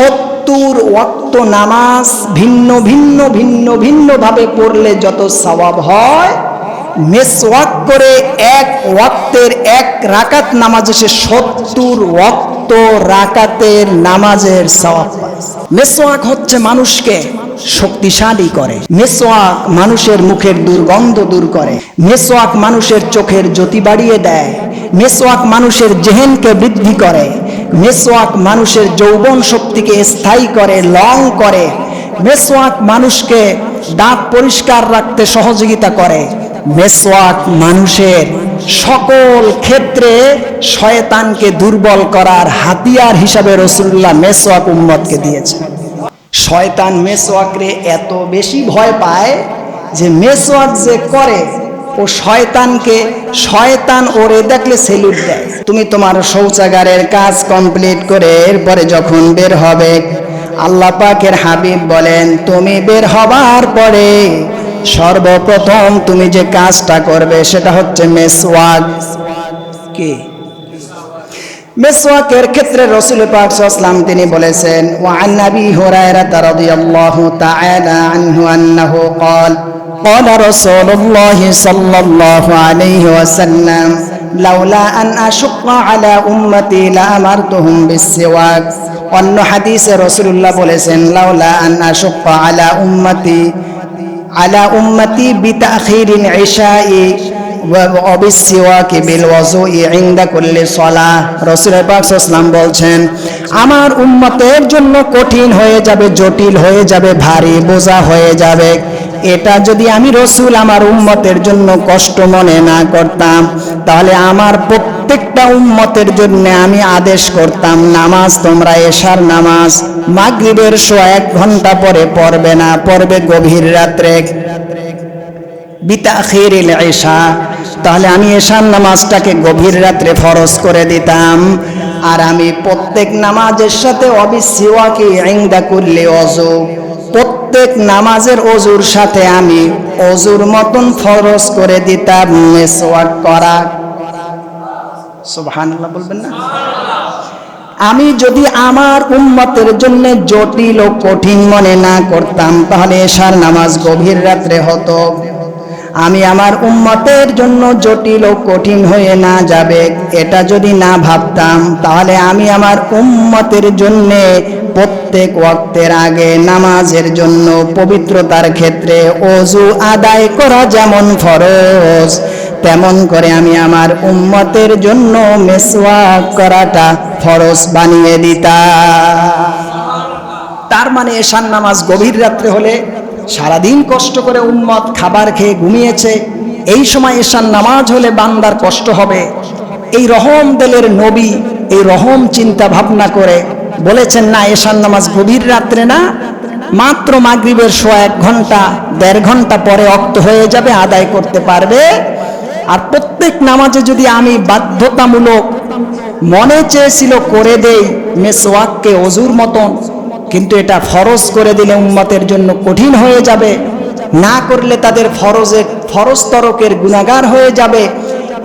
সত্তর ওয়াক্ত নামাজ ভিন্ন ভিন্ন ভিন্ন ভিন্নভাবে পড়লে যত সওয়াব হয়, মেসওয়াক করে এক ওয়াক্তের এক রাকাত নামাজে সে সত্তর ওয়াক্ত রাকাতের নামাজের সওয়াব মেসওয়াক হচ্ছে মানুষকে শক্তিশালী করে। মেসোয়াক মানুষের মুখের দুর্গন্ধ দূর করে। মেসোয়াক মানুষের চোখের জ্যোতি বাড়িয়ে দেয়। মেসোয়াক মানুষের জেহেনকে বৃদ্ধি করে। মেসোয়াক মানুষের যৌবন শক্তিকে স্থায়ী করে, লং করে। মেসোয়াক মানুষকে দাঁত পরিষ্কার রাখতে সহযোগিতা করে। মেসোয়াক মানুষের সকল ক্ষেত্রে শয়তানকে দুর্বল করার হাতিয়ার হিসাবে রসুল্লাহ মেসোয়াক উম্মতকে দিয়েছে। শয়তান মেসোয়াকরে এত বেশি ভয় পায় যে মেসোয়াক যে করে ও শয়তানকে, শয়তান ওরে দেখলে সেলুট দেয়। তুমি তোমার শৌচাগারের কাজ কমপ্লিট করে এরপরে যখন বের হবে, আল্লাহ পাকের হাবিব বলেন, তুমি বের হবার পরে সর্বপ্রথম তুমি যে কাজটা করবে সেটা হচ্ছে মেসওয়াক। কি? মেসওয়াকের ক্ষেত্রে রসুল পাক সাল্লাম তিনি বলেছেন ওয়ান নবী হুরায়রা রাদিয়াল্লাহু তাআলা আনহু আন্নাহু قال قال رسول الله صلى الله عليه وسلم لولا أن أشق على أمتي لأمرتهم بالسواك অন্য হাদিসে রসুল্লাহ বলেছেন লাউলা আন আশুক্কা আলা উম্মতি আলা উম্মতি বিতাখিরিন ইশাই অবিসিওয়াকি বিল ওয়াজুই ইনদা কুল্লি সালাহ। রাসূল পাক বলছেন, আমার উম্মতের জন্য কঠিন হয়ে যাবে, জটিল হয়ে যাবে, ভারী বোঝা হয়ে যাবে। এটা যদি আমি রসুল আমার উম্মতের জন্য কষ্ট মনে না করতাম, তাহলে আমার প্রত্যেকটা উম্মতের জন্য আমি আদেশ করতাম, নামাজ তোমরা এশার নামাজ। মাগরিবের শো এক ঘণ্টা পরে পড়বে না, পড়বে গভীর রাত্রে। বিতাখিরিল ঈশা। তাহলে আমি এশার নামাজটাকে গভীর রাত্রে ফরজ করে দিতাম। আর আমি প্রত্যেক নামাজের সাথে অবিসিওয়াকে ইংদা করলে অজু প্রত্যেক নামাজের অজুর সাথে আমি অজুর মতন ফরজ করে দিতাম, মেসওয়াক করা। সুবহানাল্লাহ, বলবেন না? আমি যদি আমার উম্মতের জন্য জটিল ও কঠিন মনে না করতাম, তাহলে এশার নামাজ গভীর রাত্রে হতো। আমি আমার উম্মতের জন্য জটিল ও কঠিন হয়ে না যাবে, এটা যদি না ভাবতাম, তাহলে আমি আমার উম্মতের জন্য প্রত্যেক ওয়াক্তের আগে নামাজের জন্য পবিত্রতার ক্ষেত্রে অজু আদায় করা যেমন ফরজ, তেমন করে আমি আমার উম্মতের জন্য মেসওয়াক করাটা ফরজ বানিয়ে দিতাম। তার মানে এশান নামাজ গভীর রাত্রে হলে সারাদিন কষ্ট করে উম্মত খাবার খেয়ে ঘুমিয়েছে। এই সময় এশান নামাজ হলে বান্দার কষ্ট হবে। এই রহম দেলের নবী এই রহম চিন্তা ভাবনা করে বলেছেন, না এশান নামাজ গভীর রাত্রে না। মাত্র মাগরিবের শো এক ঘণ্টা, দেড় ঘণ্টা পরে অক্ত হয়ে যাবে, আদায় করতে পারবে। আর প্রত্যেক নামাজে যদি আমি বাধ্যতামূলক মনে চেয়েছিল করে দেই, মেসওয়াককে অজুর মতন কিন্তু এটা ফরজ করে দিলে উম্মতের জন্য কঠিন হয়ে যাবে। না করলে তাদের ফরজের, ফরজ তরকের গুণাগার হয়ে যাবে।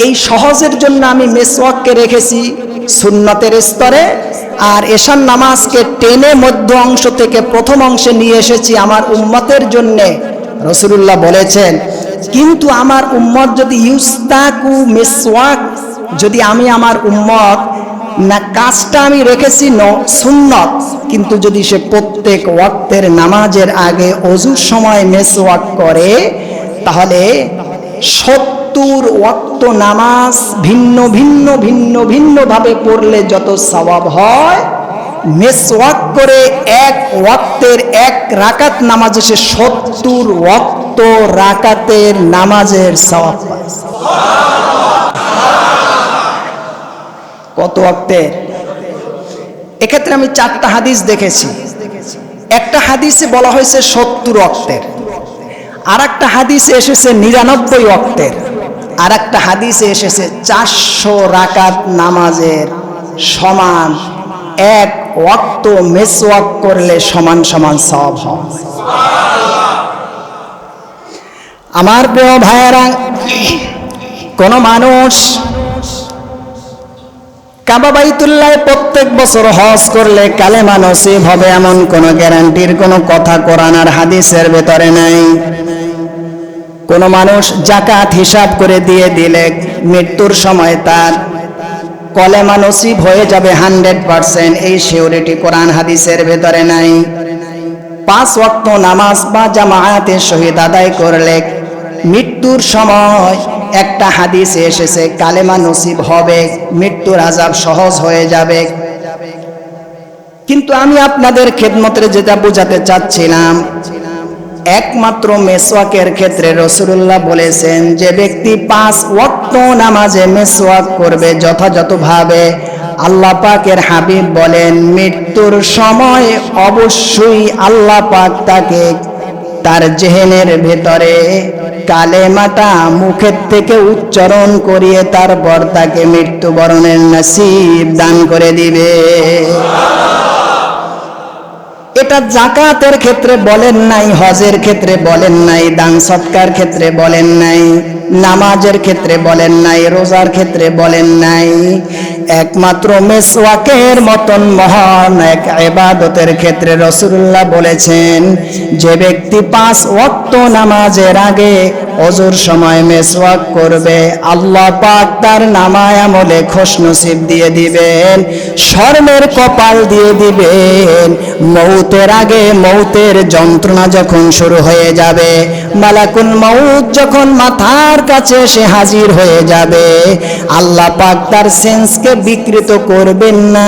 এই সহজের জন্য আমি মেসওয়াককে রেখেছি সুন্নতের স্তরে। আর এশান নামাজকে টেনে মধ্য অংশ থেকে প্রথম অংশে নিয়ে এসেছি আমার উম্মতের জন্যে। রসুল্লাহ বলেছেন, কিন্তু আমার উম্মত যদি ইউস্তাকু মেসওয়াক, যদি আমি আমার উম্মত না কাজটা আমি রেখেছি সুন্নত। কিন্তু যদি সে প্রত্যেক ওয়াক্তের নামাজের আগে অজুর সময় মেসওয়াক করে, তাহলে সত্তর ওয়াক্ত নামাজ ভিন্ন ভিন্ন ভিন্ন, ভিন্নভাবে পড়লে যত সওয়াব হয়, মেস মেসওয়াক করে এক ওয়াক্তের এক রাকাত নামাজে সে সত্তর ওয়াক্ত রাকাতের নামাজের সওয়াব পায়। কত ওয়াক্তের এক্ষেত্রে আমি চারটা হাদিস দেখেছি। একটা হাদিসে বলা হয়েছে সত্তর অক্তের আর একটা হাদিসে এসেছে নিরানব্বই অক্তের আর একটা হাদিসে এসেছে চারশো রাকাত নামাজের সমান এক ওয়াক্ত মেসওয়াক করলে সমান সমান সব হয়। আমার প্রিয় ভাইয়েরা, কোন মানুষ কাবা বাইতুল্লাহ প্রত্যেক বছর হজ করলে কালেমা নসিব হবে এমন কোনো গ্যারান্টির কোনো কথা কোরআন আর হাদিসের ভেতরে নাই। কোন মানুষ জাকাত হিসাব করে দিয়ে দিলে মৃত্যুর সময় তার কলেমা নসিব হয়ে যাবে হান্ড্রেড পার্সেন্ট, এই সিউরিটি কোরআন হাদিসের ভেতরে নাই। পাঁচ ওয়াক্ত নামাজ বা জামায়াতের শহীদ আদায় করলে মৃত্যুর সময় একটা হাদিসে এসেছে, কালেমা নসিব হবে, মৃত্যুর আজাব সহজ হয়ে যাবে। কিন্তু আমি আপনাদের খেদমতের যেটা বোঝাতে চাচ্ছিলাম, একমাত্র মেসওয়াকের ক্ষেত্রে রসুল্লাহ বলেছেন, যে ব্যক্তি পাঁচ ওয়াক্ত নামাজে মেসওয়াক করবে যথাযথভাবে, আল্লাহ পাকের হাবিব বলেন, মৃত্যুর সময় অবশ্যই আল্লাহ পাক তাকে তার জেহেনের ভেতরে কালেমাটা মুখের থেকে উচ্চারণ করিয়ে তার বর্তাকে মৃত্যুবরণের নসিব দান করে দিবে। এটা জাকাতের ক্ষেত্রে বলেন নাই, হজের ক্ষেত্রে বলেন নাই, দান সৎকার ক্ষেত্রে বলেন নাই, নামাজের ক্ষেত্রে বলেন নাই, রোজার ক্ষেত্রে বলেন নাই। একমাত্র মেসওয়াকের মতন মহান এক এবাদতের ক্ষেত্রে রসুল্লাহ বলেছেন, যে ব্যক্তি পাঁচ ওয়াক্ত নামাজের আগে অজুর সময় মেসওয়াক করবে, আল্লাহ পাক তার নামায় আমলে খোশ নসিব দিয়ে দিবেন স্বর্ণের কপাল দিয়ে দিবেন মৌতের আগে মৌতের যন্ত্রণা যখন শুরু হয়ে যাবে, মালাকুল মৌত যখন মাথার কাছে সে হাজির হয়ে যাবে, আল্লাহ পাক তার সেন্সকে বিকৃত করবেন না।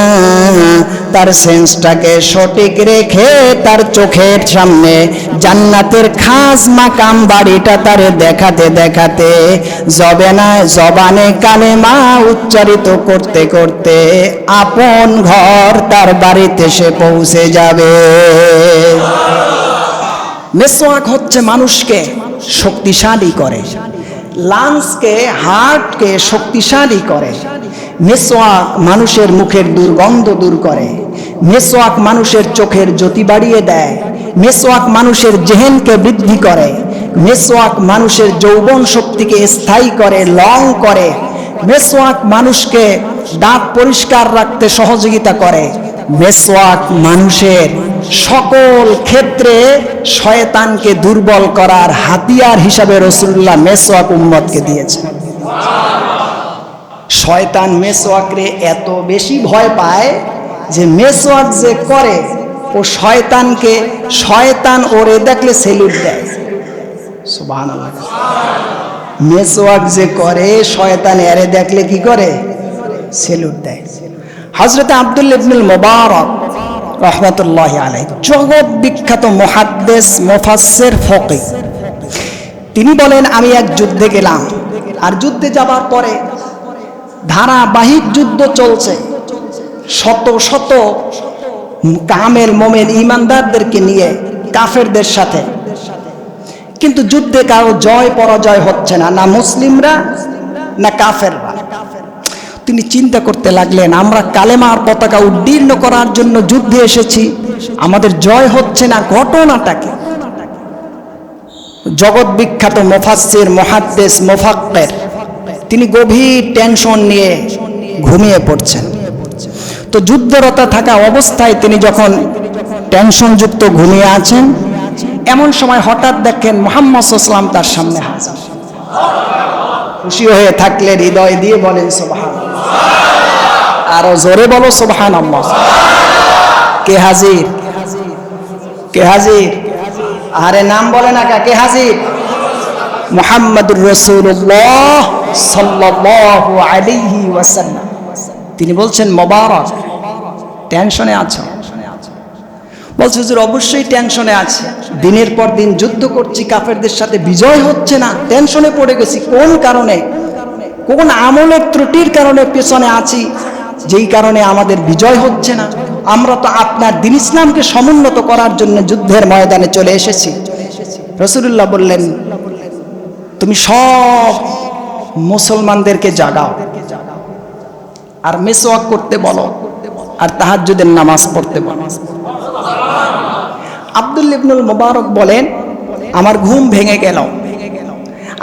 তার সেন্সটাকে সঠিক রেখে তার চোখের সামনে জান্নাতের খাস মাকাম বাড়িটা তার দেখাতে দেখাতে জবে না জবানে কানে মা উচ্চারিত করতে করতে আপন ঘর তার বাড়িতে সে পৌঁছে যাবে। মেসোয়াক হচ্ছে মানুষকে শক্তিশালী করে। লাংসকে হার্টকে শক্তিশালী করে। মেসোয়াক মানুষের মুখের দুর্গন্ধ দূর করে। মেসোয়াক মানুষের চোখের জ্যোতি বাড়িয়ে দেয়। মেসোয়াক মানুষের জেহেনকে বৃদ্ধি করে। মেসোয়াক মানুষের যৌবন শক্তিকে স্থায়ী করে, লং করে। মেসোয়াক মানুষকে দাঁত পরিষ্কার রাখতে সহযোগিতা করে। মেসওয়াক মানুষের সকল ক্ষেত্রে শয়তানকে দুর্বল করার হাতিয়ার হিসাবে রসুল্লাহ মেসওয়াক উম্মতকে দিয়েছে। শয়তান মেসওয়াকরে এত বেশি ভয় পায় যে মেসওয়াক যে করে, ও শয়তানকে শয়তান ওরে দেখলে সেলুট দেয়। সুবহানাল্লাহ। মেসওয়াক যে করে, শয়তান এরে দেখলে কি করে? সেলুট দেয়। হজরত আব্দুল ইবনুল মোবারক রহমতুল্লাহ আলাই জগৎ বিখ্যাত মহাদ্দেশ মোফাসের ফকি তিনি বলেন, আমি এক যুদ্ধে গেলাম। আর যুদ্ধে যাবার পরে ধারাবাহিক যুদ্ধ চলছে। শত শত কামেল মোমেন ইমানদারদেরকে নিয়ে কাফেরদের সাথে। কিন্তু যুদ্ধে কারও জয় পরাজয় হচ্ছে না না মুসলিমরা, না কাফেররা। তিনি চিন্তা করতে লাগলেন, আমরা কালেমার পতাকা উদ্দীর্ণ করার জন্য যুদ্ধে এসেছি, আমাদের জয় হচ্ছে না ঘটনাটাকে। জগৎ বিখ্যাত মোফাসির মহাদ্দেশ মোফাক্কের, তিনি গভীর টেনশন নিয়ে ঘুমিয়ে পড়ছেন। তো যুদ্ধরতা থাকা অবস্থায় তিনি যখন টেনশনযুক্ত ঘুমিয়ে আছেন, এমন সময় হঠাৎ দেখেন মোহাম্মদ ইসলাম তার সামনে হাজির। খুশি হয়ে থাকলে হৃদয় দিয়ে বলেন সোবাহান আরও জোরে বলো আল্লাহ কে হাজির? কে হাজির? আরে নাম বলে না কে হাজির? মুহাম্মদুর রসুল্লাহ সাল্লাল্লাহু আলাইহি ওয়াসাল্লাম। তিনি বলছেন, মোবারক, টেনশনে আছো? বলছে, হুজুর, অবশ্যই টেনশনে আছে। দিনের পর দিন যুদ্ধ করছি, কাফেরদের সাথে বিজয় হচ্ছে না, টেনশনে পড়ে গেছি। কোন কারণে? কোন আমলের ত্রুটির কারণে পেছনে আছি, যেই কারণে আমাদের বিজয় হচ্ছে না। আমরা তো আপনার দিন ইসলামকে সমুন্নত করার জন্য যুদ্ধের ময়দানে চলে এসেছি। রসুল্লাহ বললেন, তুমি সব মুসলমানদেরকে জাগাও আর মেসোয়াক করতে বলো আর তাহাজ্জুদের নামাজ পড়তে বলো। আব্দুল ইবনুল মোবারক বলেন, আমার ঘুম ভেঙে গেল।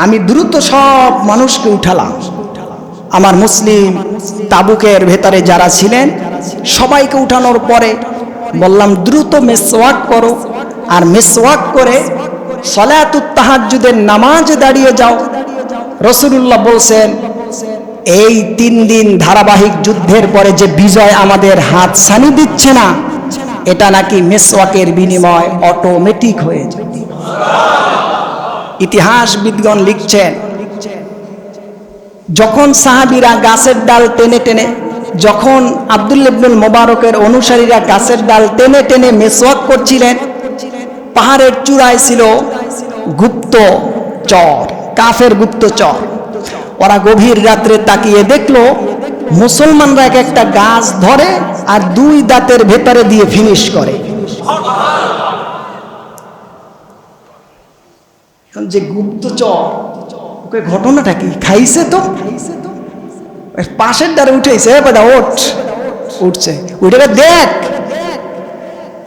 আমি দ্রুত সব মানুষকে উঠালাম। আমার মুসলিম তাবুকের ভেতরে যারা ছিলেন, সবাইকে উঠানোর পরে বললাম, দ্রুত মেসওয়াক করো। আর মেসওয়াক করে সলাতুত তাহাজ্জুদের নামাজে দাঁড়িয়ে যাও। রসুলুল্লাহ বলছেন, এই তিন দিন ধারাবাহিক যুদ্ধের পরে যে বিজয় আমাদের হাত সানি দিচ্ছে না, এটা নাকি মেসওয়াকের বিনিময় অটোমেটিক হয়ে যায় ইতিহাসবিদগণ লিখছেন যখন সাহাবিরা গাছের ডাল টেনে টেনে, যখন আব্দুল ইবনুল মোবারকের অনুসারীরা গাছের ডাল টেনে টেনে মেসওয়াক করছিলেন, পাহাড়ের চূড়ায় ছিল গুপ্ত চর, কাফের গুপ্ত চর। ওরা গভীর রাত্রে তাকিয়ে দেখল, মুসলমানরা এক একটা গাছ ধরে আর দুই দাঁতের ভেতরে দিয়ে ফিনিশ করে। যে গুপ্তচর ঘটনাটা কি? খাইছে তো? পাশের দ্বারে উঠেছে বেটা ওঠ। উঠছে। উঠে দেখ,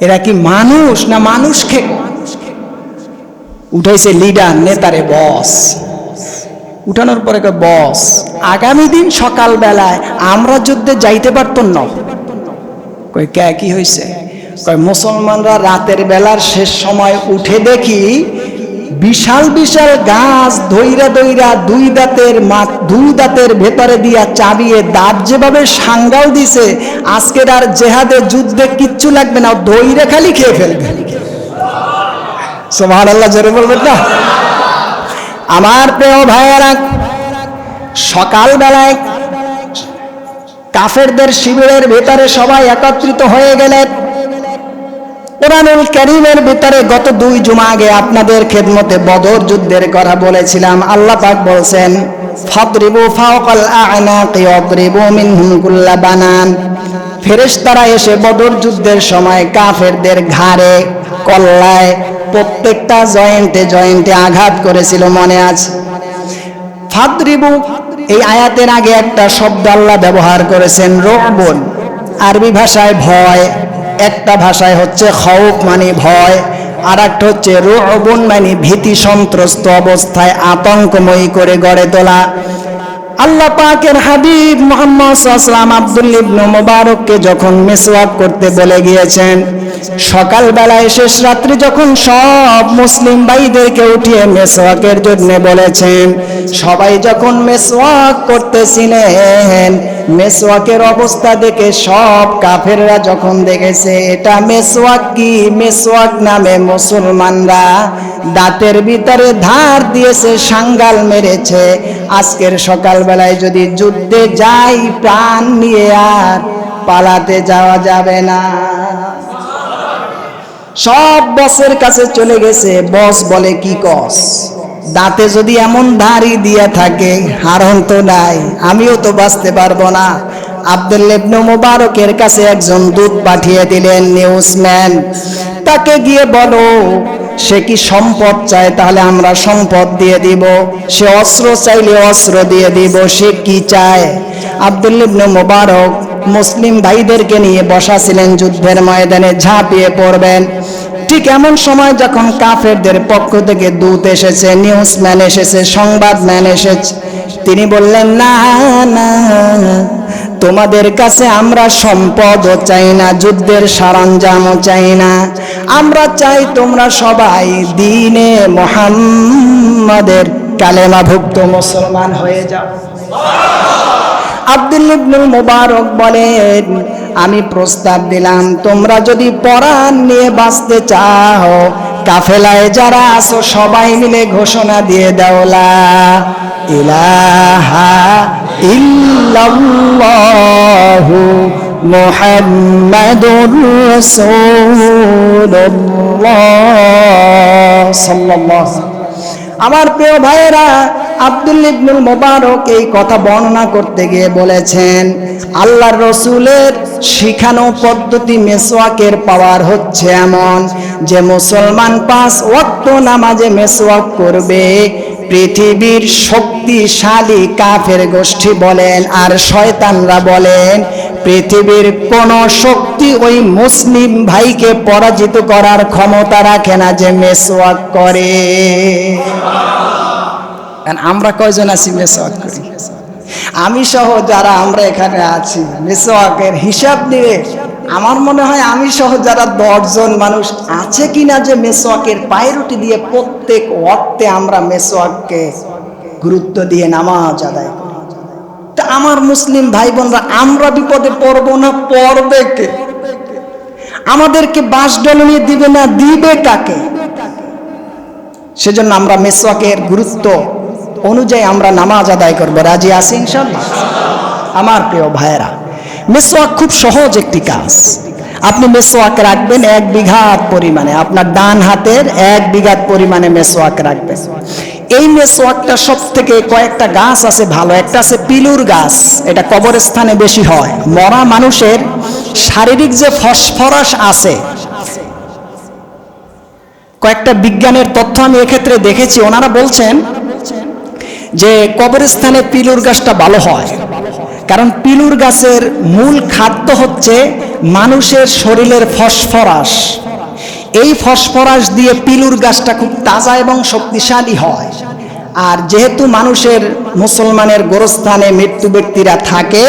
এরা কি মানুষ না মানুষ খে উঠাইছে লিডার, নেতারে বস। উঠানোর পরে বস, আগামী দিন সকাল বেলায় আমরা যুদ্ধে যাইতে পারতাম না। কই কে, কি হয়েছে কয়, মুসলমানরা রাতের বেলার শেষ সময় উঠে দেখি বিশাল বিশাল গাছ দইরা দইরা দুই দাঁতের মা দুই দাঁতের ভেতরে দিয়া চাবিয়ে দাঁত যেভাবে সাঙ্গাল দিছে, আজকের আর জেহাদে যুদ্ধে কিচ্ছু লাগবে না দইরে খালি খেয়ে ফেলবে। সোভান আল্লাহ জোরে বলবেন না? আমার প্রিয় ভাইয়েরা, সকালবেলায় কাফেরদের শিবিরের ভেতরে সবাই একত্রিত হয়ে গেলেন। কোরআনুল করিমের ভিতরে গত দুই জুমা আগে আপনাদের খেদমতে বদর যুদ্ধের কথা বলেছিলাম, আল্লাহ পাক বলছেন, ফাদরিবু ফাওকাল আ'নাকি ওয়াদরিবু মিনহুম কুল্লা বানান। ফেরেশতারা এসে বদর যুদ্ধের সময় কাফেরদের ঘাড়ে কল্লায় প্রত্যেকটা জয়েন্টে জয়েন্টে আঘাত করেছিল মনে আছে। ফাদরিবু, এই আয়াতের আগে একটা শব্দ আল্লাহ ব্যবহার করেছেন রোকবন আরবি ভাষায় ভয়। একটা ভাষায় হচ্ছে খৌফ মানে ভয় আর একটা হচ্ছে রোবন মানে ভীতি সন্ত্রস্ত অবস্থায় আতঙ্কময়ী করে গড়ে তোলা। আল্লাহ পাকের হাবিব মোহাম্মদ আব্দুল ইবনু মোবারককে যখন মেসওয়াক করতে বলে গিয়েছেন সকালবেলায় শেষ রাত্রি যখন সব মুসলিম ভাইদেরকে উঠিয়ে মেসওয়াকের জন্য বলেছেন, সবাই যখন মেসওয়াক করতেছিলেন, মেসওয়াকের অবস্থা দেখে সব কাফেররা যখন দেখেছে, এটা মেসওয়াক কি? মেসওয়াক নামে মুসলমানরা দাঁতের ভিতরে ধার দিয়েছে, সাঙ্গাল মেরেছে। আজকের সকালবেলায় যদি যুদ্ধে যাই, প্রাণ নিয়ে আর পালাতে যাওয়া যাবে না। সব বসের কাছে চলে গেছে। বস বলে, কি কস? দাঁতে যদি এমন ধারি দিয়ে থাকে, হারণ তো নাই, আমিও তো বাঁচতে পারব না। আব্দুল ইবনু মুবারকের কাছে একজন দূত পাঠিয়ে দিলেন, নিউজম্যান, তাকে গিয়ে বলো, সে কি সম্পদ চায়? তাহলে আমরা সম্পদ দিয়ে দিব। সে অস্ত্র চাইলে অস্ত্র দিয়ে দিব, সে কি চায়? আব্দুল ইবনু মুবারক মুসলিম ভাইদেরকে নিয়ে বসা ছিলেন যুদ্ধের ময়দানে, ঝাঁপিয়ে পড়বেন। ঠিক এমন সময় যখন কাফেরদের পক্ষ থেকে দূত এসেছে নিউজ নিউজম্যান এসেছে সংবাদ সংবাদম্যান এসেছে, তিনি বললেন, না না, তোমাদের কাছে আমরা সম্পদও চাই না, যুদ্ধের সরঞ্জামও চাই না। আমরা চাই তোমরা সবাই দিনে মোহাম্মদের কালেমাভুক্ত মুসলমান হয়ে যাও। আব্দুল ইবনুল মুবারক বলেন, আমি প্রস্তাব দিলাম, তোমরা যদি পরাণ নিয়ে বাঁচতে চাও, কাফেলায় যারা আসো সবাই মিলে ঘোষণা দিয়ে দেওলা ইলাহা ইল্লাল্লাহু মুহাম্মাদুর রাসূলুল্লাহ সাল্লাল্লাহু আমার প্রিয় ভাইয়েরা আব্দুল ইবনুল মোবারক এই কথা বর্ণনা করতে গিয়ে বলেছেন, আল্লাহর রসুলের শিখানো পদ্ধতি মেসোয়াকের পাওয়ার হচ্ছে এমন যে মুসলমান পাঁচ ওয়াক্ত নামাজে মেসোয়াক করবে, পৃথিবীর শক্তিশালী কাফের গোষ্ঠী বলেন আর শয়তানরা বলেন, পৃথিবীর কোন শক্তি ওই মুসলিম ভাইকে পরাজিত করার ক্ষমতা রাখে না যে মেসওয়াক করে। কারণ আমরা কয়জন আছি মেসওয়াক করি? আমি সহ যারা আমরা এখানে আছি মেসোয়াকের হিসাব নিয়ে আমার মনে হয় আমি সহ যারা দশজন মানুষ আছে কিনা যে মেসোয়াকের পায়রুটি দিয়ে প্রত্যেক অর্থে আমরা মেসোয়াককে গুরুত্ব দিয়ে নামাজ আদায় করি। তা আমার মুসলিম ভাই বোনরা আমরা বিপদে পড়ব না পড়বে কে আমাদেরকে বাস দিবে না দিবে কাকে? সেজন্য আমরা মেসওয়াকের গুরুত্ব অনুযায়ী আমরা নামাজ আদায় করব। রাজি আছি ইনশাল্লাহ আমার প্রিয় ভাইয়েরা, মেসওয়াক খুব সহজ একটি কাজ। আপনি মেসোয়াক রাখবেন এক বিঘাত পরিমাণে। আপনার ডান হাতের এক বিঘাত পরিমাণে মেসওয়াক রাখবেন। এই মেসওয়াকটা সব থেকে কয়েকটা গাছ আছে ভালো। একটা আছে পিলুর গাছ। এটা কবরস্থানে বেশি হয়। মরা মানুষের শারীরিক যে ফসফরাস আছে, কয়েকটা বিজ্ঞানের তথ্য আমি এক্ষেত্রে দেখেছি। ওনারা বলছেন যে কবরস্থানে পিলুর গাছটা ভালো হয়। কারণ পিলুর গাছের মূল খাদ্য হচ্ছে মানুষের শরীরের ফসফরাস। এই ফসফরাস দিয়ে পিলুর গাছটা খুব তাজা এবং শক্তিশালী হয়। আর যেহেতু মানুষের মুসলমানের গোরস্থানে মৃত্যু ব্যক্তিরা থাকে,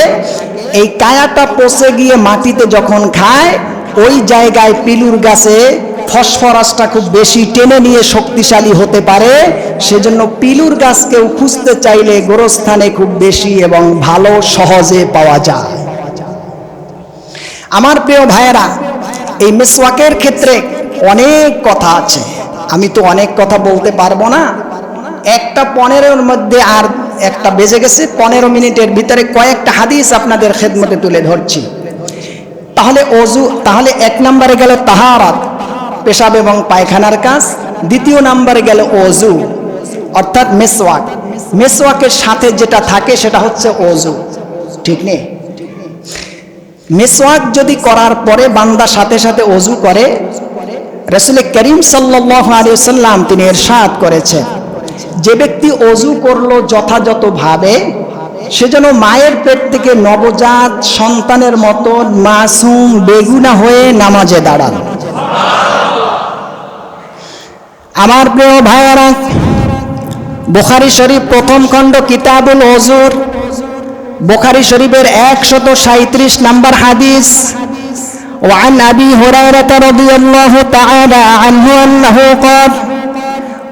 এই কায়াটা পচে গিয়ে মাটিতে যখন খায়, ওই জায়গায় পিলুর গাছে ফসফরাসটা খুব বেশি টেনে নিয়ে শক্তিশালী হতে পারে, সেজন্য পিলুর গাছকেও খুঁজতে চাইলে গোরস্থানে খুব বেশি এবং ভালো সহজে পাওয়া যায়। আমার প্রিয় ভাইয়েরা, এই মেসওয়াকের ক্ষেত্রে অনেক কথা আছে। আমি তো অনেক কথা বলতে পারব না। একটা পনেরোর মধ্যে আর একটা বেজে গেছে, পনেরো মিনিটের ভিতরে কয়েকটা হাদিস আপনাদের খেদমতে তুলে ধরছি। তাহলে অজু, তাহলে এক নম্বরে গেল তাহারাত। পেশাব এবং পায়খানার কাজ। দ্বিতীয় নম্বরে গেল অজু, অর্থাৎ মেসওয়াক। মেসওয়াকের সাথে যেটা থাকে সেটা হচ্ছে অজু। ঠিক নেই? মেসওয়াক যদি করার পরে বান্দা সাথে সাথে অজু করে রসুল করিম সাল্লাম তিনি এরশাদ করেছেন। যে ব্যক্তি অজু করল যথাযথভাবে, সে যেন মায়ের পেট থেকে নবজাত সন্তানের মতো মাসুম বেগুনা হয়ে নামাজে দাঁড়ান। আমার প্রিয় ভাইয়ারা বুখারি শরীফ প্রথম খণ্ড কিতাবুল অজুর বুখারি শরীফের একশত সাঁত্রিশ নম্বর হাদিস وعن أبي هريرة رضي الله تعالى عنه أنه قال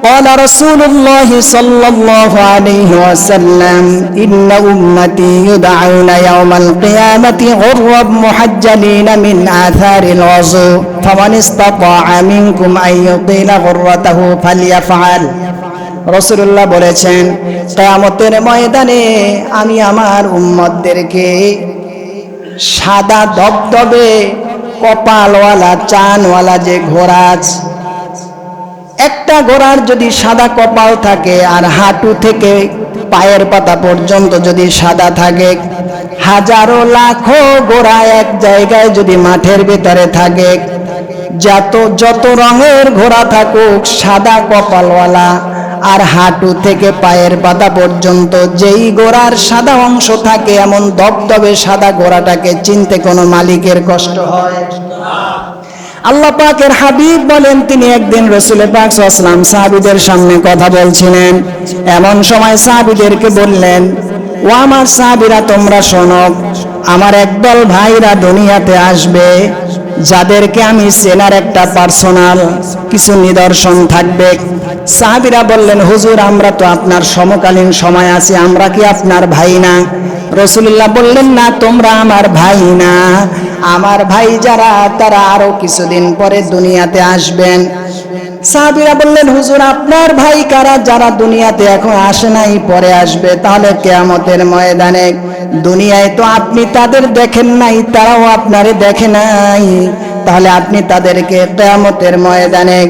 قال رسول الله صلى الله عليه وسلم إن أمتي يدعون يوم القيامة غرا محجلين من آثار الوضوء فمن استطاع منكم أن يطيل غرته فليفعل রসুল্লাহ বলেছেন কেয়ামতের ময়দানে আমি আমার উম্মতদেরকে সাদা দবদবে কপালওয়ালা চানওয়ালা যে ঘোড়া আছে একটা ঘোড়ার যদি সাদা কপাল থাকে আর হাঁটু থেকে পায়ের পাতা পর্যন্ত যদি সাদা থাকে, হাজারো লাখো ঘোড়া এক জায়গায় যদি মাঠের ভিতরে থাকে, যত যত রঙের ঘোড়া থাকুক, সাদা কপালওয়ালা আর হাঁটু থেকে পায়ের পাতা পর্যন্ত যেই গোড়ার সাদা অংশ থাকে, এমন দবদবে সাদা গোড়াটাকে চিনতে কোনো মালিকের কষ্ট হয়? আল্লাহ পাকের হাবিব বলেন, তিনি একদিন রসুল পাক সাল্লাম সাহাবিদের সামনে কথা বলছিলেন। এমন সময় সাহাবিদেরকে বললেন, ও আমার সাহাবিরা, তোমরা শোনো, আমার একদল ভাইরা দুনিয়াতে আসবে, যাদেরকে আমি চেনার একটা পার্সোনাল কিছু নিদর্শন থাকবে। সাহাবিরা বললেন, হুজুর, আমরা তো আপনার সমকালীন সময় আছি, আমরা কি আপনার ভাই না? রসুল্লাহ বললেন, না, তোমরা আমার ভাই না। আমার ভাই যারা, তারা আরও কিছুদিন পরে দুনিয়াতে আসবেন। সাহাবিরা বললেন, হুজুর, আপনার ভাই কারা যারা দুনিয়াতে এখন আসে নাই, পরে আসবে? তাহলে কেয়ামতের ময়দানে দুনিয়ায় তো আপনি তাদের দেখেন নাই, তারাও আপনারে দেখে নাই। তাহলে আপনি তাদেরকে কেয়ামতের ময়দানে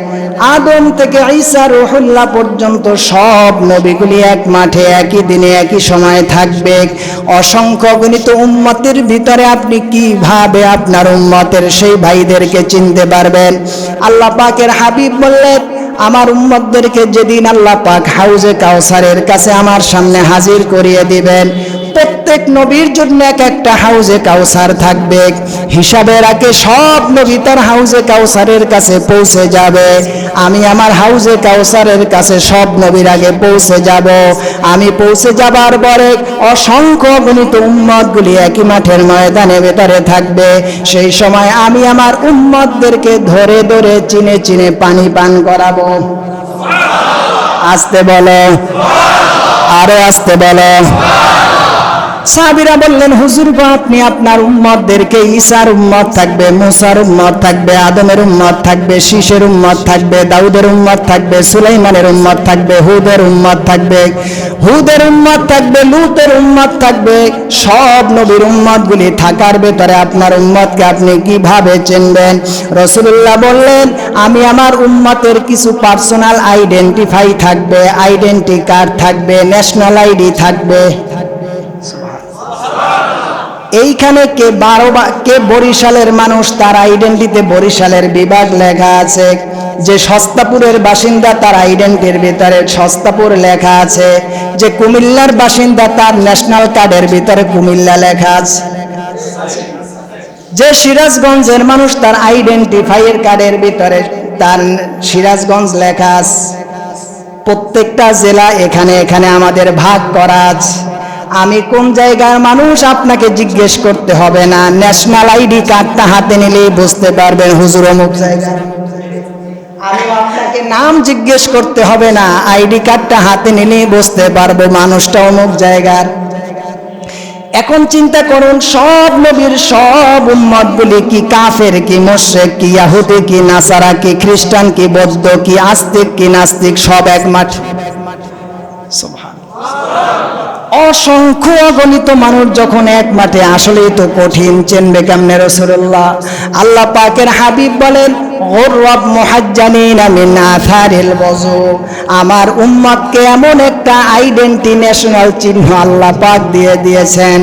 আদম থেকে ঈসা রুহুল্লাহ পর্যন্ত সব নবীগুলি এক মাঠে, একই দিনে, একই সময়ে থাকবে। অসংখ্য গণিত উম্মতের ভিতরে আপনি কীভাবে আপনার উম্মতের সেই ভাইদেরকে চিনতে পারবেন? আল্লাহ পাকের হাবিব বললেন, আমার উম্মতদেরকে যেদিন আল্লাহ পাক হাউজে কাউসারের কাছে আমার সামনে হাজির করিয়ে দিবেন প্রত্যেক নবীর জন্য এক একটা হাউজে কাউসার থাকবে। হিসাবের আগে সব নবী তার হাউজে কাউসারের কাছে পৌঁছে যাবে। আমি আমার হাউজে কাউসারের কাছে সব নবীর আগে পৌঁছে যাব। আমি পৌঁছে যাবার পরে অসংখ্য গণিত উম্মতগুলি একই মাঠের ময়দানে ভেতরে থাকবে। সেই সময় আমি আমার উম্মতদেরকে ধরে ধরে চিনে চিনে পানি পান করাবো। আসতে বলো। আরও আসতে বলো। সাহাবিরা বললেন, হুজুর আপনি আপনার উম্মতদেরকে ঈসার উম্মত থাকবে, মুসার উম্মত থাকবে, আদমের উম্মত থাকবে শীষের উম্মত থাকবে, দাউদের উম্মত থাকবে, সুলাইমানের উম্মত থাকবে, হুদের উম্মত থাকবে, হুদের উম্মত থাকবে, লুতের উম্মত থাকবে, সব নবীর উম্মতগুলি থাকার ভেতরে আপনার উম্মতকে আপনি কীভাবে চিনবেন? রসুল্লাহ বললেন, আমি আমার উম্মতের কিছু পার্সোনাল আইডেন্টিফাই থাকবে, আইডেন্টি কার্ড থাকবে, ন্যাশনাল আইডি থাকবে। এইখানে কে বারো কে বরিশালের মানুষ, তার আইডেন্টিতে বরিশালের বিভাগ লেখা আছে। যে সস্তাপুরের বাসিন্দা, তার আইডেন্টির ভিতরে সস্তাপুর লেখা আছে। যে কুমিল্লার বাসিন্দা, তার ন্যাশনাল কার্ডের ভিতরে কুমিল্লা লেখা আছে। যে সিরাজগঞ্জের মানুষ, তার আইডেন্টিফাইয়ের কার্ডের ভিতরে তার সিরাজগঞ্জ লেখা আছে। প্রত্যেকটা জেলা এখানে এখানে আমাদের ভাগ করা আছে। আমি কোন জায়গার মানুষ আপনাকে জিজ্ঞেস করতে হবে না। ন্যাশনাল আইডি কার্ডটা হাতে নিলেই বুঝতে পারবেন হুজুর অমুক জায়গায় আমি আপনাকে নাম জিজ্ঞেস করতে হবে না। আইডি কার্ডটা হাতে নিলেই বুঝতে পারব মানুষটা অমুক জায়গার। এখন চিন্তা করুন, সব নবীর সব উম্মতগুলি কি কাফের, কি মোশেক কি ইয়াহুদি, কি নাসারা, কি খ্রিস্টান, কি বৌদ্ধ, কি আস্তিক, কি নাস্তিক, সব এক মাঠ। অসংখ্য অগণিত মানুষ যখন এক মাঠে, আসলেই তো কঠিন, চেনবে কেমনে রসুল্লাহ? আল্লাহ পাকের হাবিব বলেন গর্রব মুহাজ্জানিন মিন আথারিল বজু আমার উম্মতকে এমন একটা আইডেন্টি ন্যাশনাল চিহ্ন আল্লাহ পাক দিয়ে দিয়েছেন।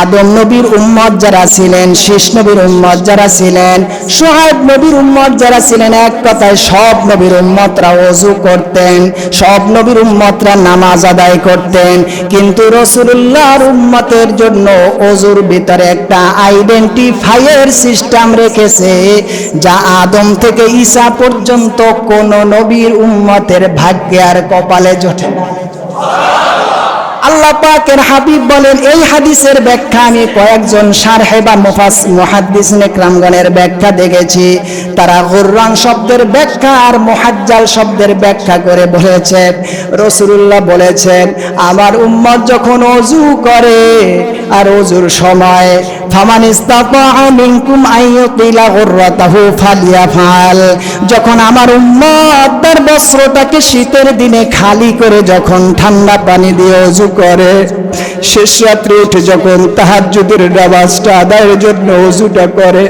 আদম নবীর উম্মত যারা ছিলেন, শীষ নবীর উম্মত যারা ছিলেন সোহাব নবীর উম্মত যারা ছিলেন, এক কথায় সব নবীর উম্মতরা অজু করতেন, সব নবীর উম্মতরা নামাজ আদায় করতেন। কিন্তু রসুল্লাহর উম্মতের জন্য অজুর ভিতরে একটা আইডেন্টিফাইয়ের সিস্টেম রেখেছে, যা আদম থেকে ঈসা পর্যন্ত কোন নবীর উম্মতের ভাগ্যে আর কপালে জোটে না। আল্লাহ পাকের হাবিব বলেন, এই হাদিসের ব্যাখ্যা আমি কয়েকজন সারহে বা মুফাস মুহাদ্দিস নেকরামগণের ব্যাখ্যা দেখেছি। তারা গুররান শব্দের ব্যাখ্যা আর মুহাজ্জাল শব্দের ব্যাখ্যা করে বলেছেন। রসুল্লাহ বলেছেন, আমার উম্মত যখন অজু করে আর অজুর সময়, ফামান মিনকুম আইয়ুতিলা গুররাতাহু ফালিয়াফাল যখন আমার উম্মত তার বস্ত্রটাকে শীতের দিনে খালি করে যখন ঠান্ডা পানি দিয়ে ওযু করে, শেষ রাত্রে উঠে যখন তাহাজ্জুদের নামাজটা আদায়ের জন্য ওযুটা করে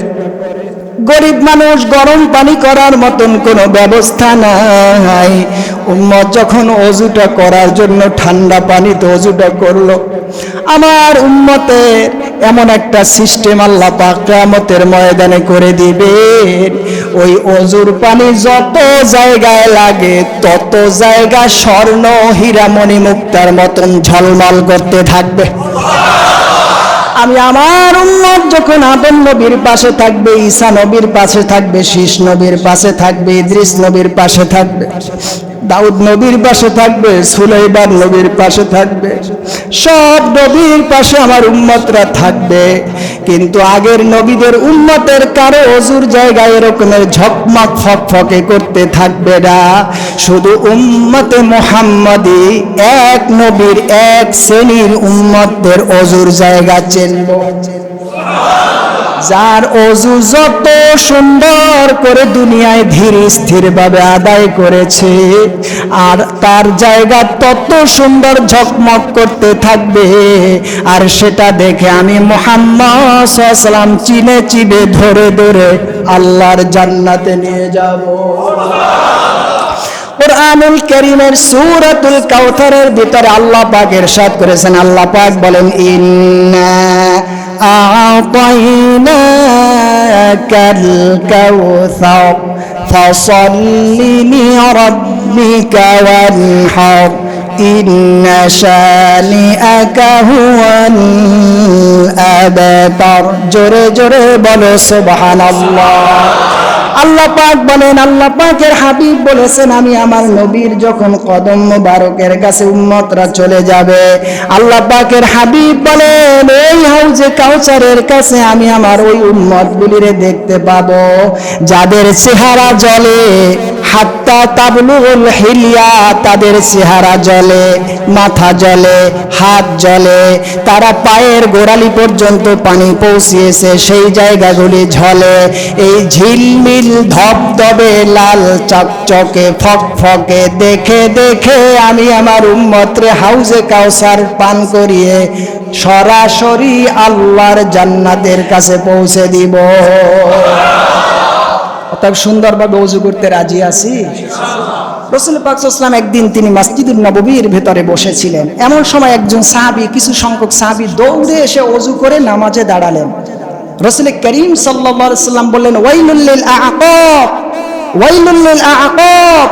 গরিব মানুষ গরম পানি করার মতন কোনো ব্যবস্থা নাই। উম্মত যখন অজুটা করার জন্য ঠান্ডা পানিতে অজুটা করল, আমার উম্মতের এমন একটা সিস্টেম আল্লাহ পাক কিয়ামতের ময়দানে করে দিবেন। ওই অজুর পানি যত জায়গায় লাগে, তত জায়গা স্বর্ণ হীরামণি মুক্তার মতন ঝলমল করতে থাকবে। আমি আমার উন্মত যখন আদম নবীর পাশে থাকবে, ঈসা নবীর পাশে থাকবে, শীষ নবীর পাশে থাকবে, ইদ্রিস নবীর পাশে থাকবে। দাউদ নবীর পাশে থাকবে সুলাইবার নবীর পাশে থাকবে। সব নবীর পাশে আমার উম্মতরা থাকবে। কিন্তু আগের নবীদের উম্মতের কারও অজুর জায়গায় এরকমের ঝকমক, ফকফকে করতে থাকবে না। শুধু উম্মতে মোহাম্মদী, এক নবীর, এক শ্রেণির উম্মতদের অজুর জায়গা চিনব। যার অজু যত সুন্দর করে দুনিয়ায় ধীর স্থির ভাবে আদায় করেছে, আর তার জায়গা তত সুন্দর ঝকমক করতে থাকবে, আর সেটা দেখে আমি মোহাম্মদ সাল্লাম চিনে চিবে ধরে ধরে আল্লাহর জান্নাতে নিয়ে যাব। কোরআনুল করিমের সূরাতুল কাউসারের ভিতরে আল্লাহ পাক ইরশাদ করেছেন। আল্লাহ পাক বলেন, ইন্না আতাইনাকাল কাউসার ফসল্লি লিরাব্বিকা ওয়ানহার ইন্না শানিআকা হুয়াল আবতার জোরে জোরে বলো সুবহানাল্লাহ আল্লাহ পাক বলেন, আল্লাহ পাকের হাবিব বলেছেন, আমি আমার নবীর যখন কদম মুবারকের কাছে উম্মতরা চলে যাবে, আল্লাহ পাকের হাবিব বলেন, এই হাউজে কাউচারের কাছে আমি আমার ওই উম্মতগুলিরে দেখতে পাবো, যাদের চেহারা জলে হাত্তা তাবলুল হিলিয়া, তাদের চেহারা জলে মাথা জলে হাত জলে তারা পায়ের গোড়ালি পর্যন্ত পানি পৌঁছিয়েছে, সেই জায়গাগুলি ঝলে। এই ঝিলমিল ধবধবে, লাল চকচকে ফকফকে দেখে দেখে আমি আমার উম্মতরে হাউজে কাউসার পান করিয়ে সরাসরি আল্লাহর জান্নাতের কাছে পৌঁছে দিব। অতএব সুন্দরভাবে অজু করতে রাজি আছি। রসুল পাকসাল্লাম একদিন তিনি মসজিদুল নববীর ভেতরে বসেছিলেন। এমন সময় একজন সাহাবি, কিছু সংখ্যক সাহাবি দৌড়ে এসে অজু করে নামাজে দাঁড়ালেন। রসুল করিম সাল্লাম বললেন ওয়াইলুল্লিল আকাব ওয়াইলুল্লিল আকাব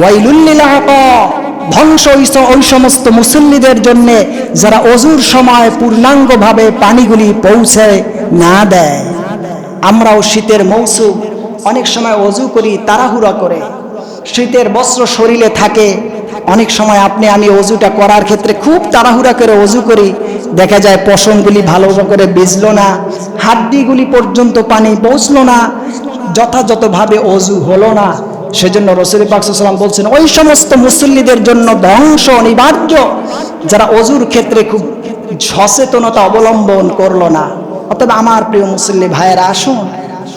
ওয়াইলুল্লিল আকাব ধ্বংস ওই সমস্ত মুসল্লিদের জন্য, যারা অজুর সময় পূর্ণাঙ্গভাবে পানিগুলি পৌঁছে না দেয়। আমরাও শীতের মৌসুম অনেক সময় অজু করি, তাড়াহুড়া করে। শীতের বস্ত্র শরীরে থাকে, অনেক সময় আপনি, আমি অজুটা করার ক্ষেত্রে খুব তাড়াহুড়া করে অজু করি। দেখা যায় পশমগুলি ভালো করে ভিজলো না, হাড্ডিগুলি পর্যন্ত পানি পৌঁছলো না, যথাযথভাবে অজু হলো না। সেজন্য রসুল পাকসাল্লাম বলছেন, ওই সমস্ত মুসল্লিদের জন্য ধ্বংস অনিবার্য, যারা অজুর ক্ষেত্রে খুব সচেতনতা অবলম্বন করল না। অতএব আমার প্রিয় মুসল্লি ভাইয়েরা, আসুন।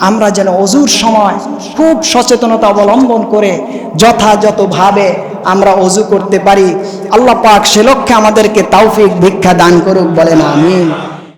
আমরা যেন অজুর সময় খুব সচেতনতা অবলম্বন করে যথাযথভাবে আমরা অজু করতে পারি। আল্লাহ পাক সে লক্ষ্যে আমাদেরকে তাওফিক, ভিক্ষা দান করুক, বলেন আমিন।